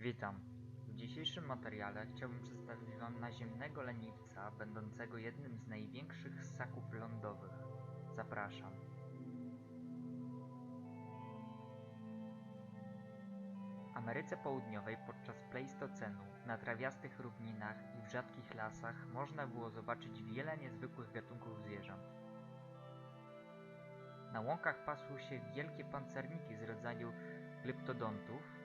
Witam. W dzisiejszym materiale chciałbym przedstawić Wam naziemnego leniwca, będącego jednym z największych ssaków lądowych. Zapraszam. Ameryce Południowej podczas Pleistocenu na trawiastych równinach i w rzadkich lasach można było zobaczyć wiele niezwykłych gatunków zwierząt. Na łąkach pasły się wielkie pancerniki z rodzaju glyptodontów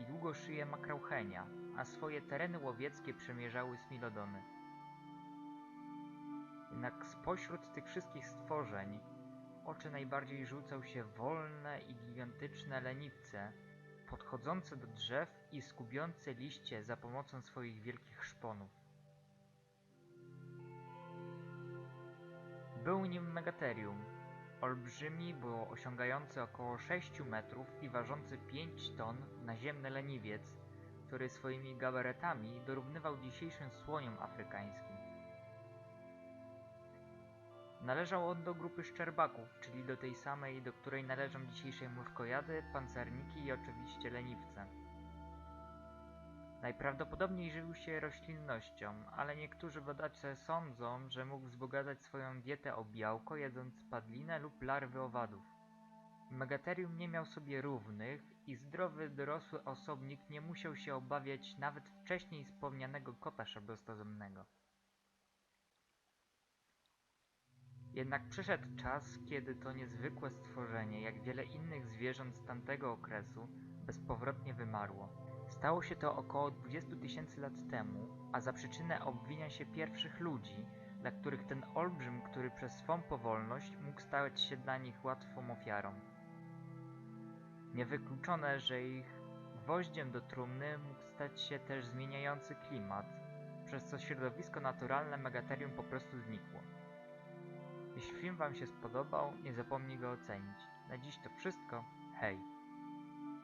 i długoszyje makrauchenia, a swoje tereny łowieckie przemierzały smilodony. Jednak spośród tych wszystkich stworzeń oczy najbardziej rzucał się wolne i gigantyczne leniwce, podchodzące do drzew i skubiące liście za pomocą swoich wielkich szponów. Był nim Megatherium, olbrzymi, bo osiągający około 6 metrów i ważący 5 ton naziemny leniwiec, który swoimi gabaretami dorównywał dzisiejszym słoniom afrykańskim. Należał on do grupy szczerbaków, czyli do tej samej, do której należą dzisiejsze muszkojady, pancerniki i oczywiście leniwce. Najprawdopodobniej żywił się roślinnością, ale niektórzy badacze sądzą, że mógł wzbogacać swoją dietę o białko, jedząc padlinę lub larwy owadów. Megatherium nie miał sobie równych i zdrowy dorosły osobnik nie musiał się obawiać nawet wcześniej wspomnianego kota szabrostozemnego. Jednak przyszedł czas, kiedy to niezwykłe stworzenie, jak wiele innych zwierząt z tamtego okresu, bezpowrotnie wymarło. Stało się to około 20 tysięcy lat temu, a za przyczynę obwinia się pierwszych ludzi, dla których ten olbrzym, który przez swą powolność mógł stać się dla nich łatwą ofiarą. Niewykluczone, że ich gwoździem do trumny mógł stać się też zmieniający klimat, przez co środowisko naturalne Megatherium po prostu znikło. Jeśli film Wam się spodobał, nie zapomnij go ocenić. Na dziś to wszystko. Hej!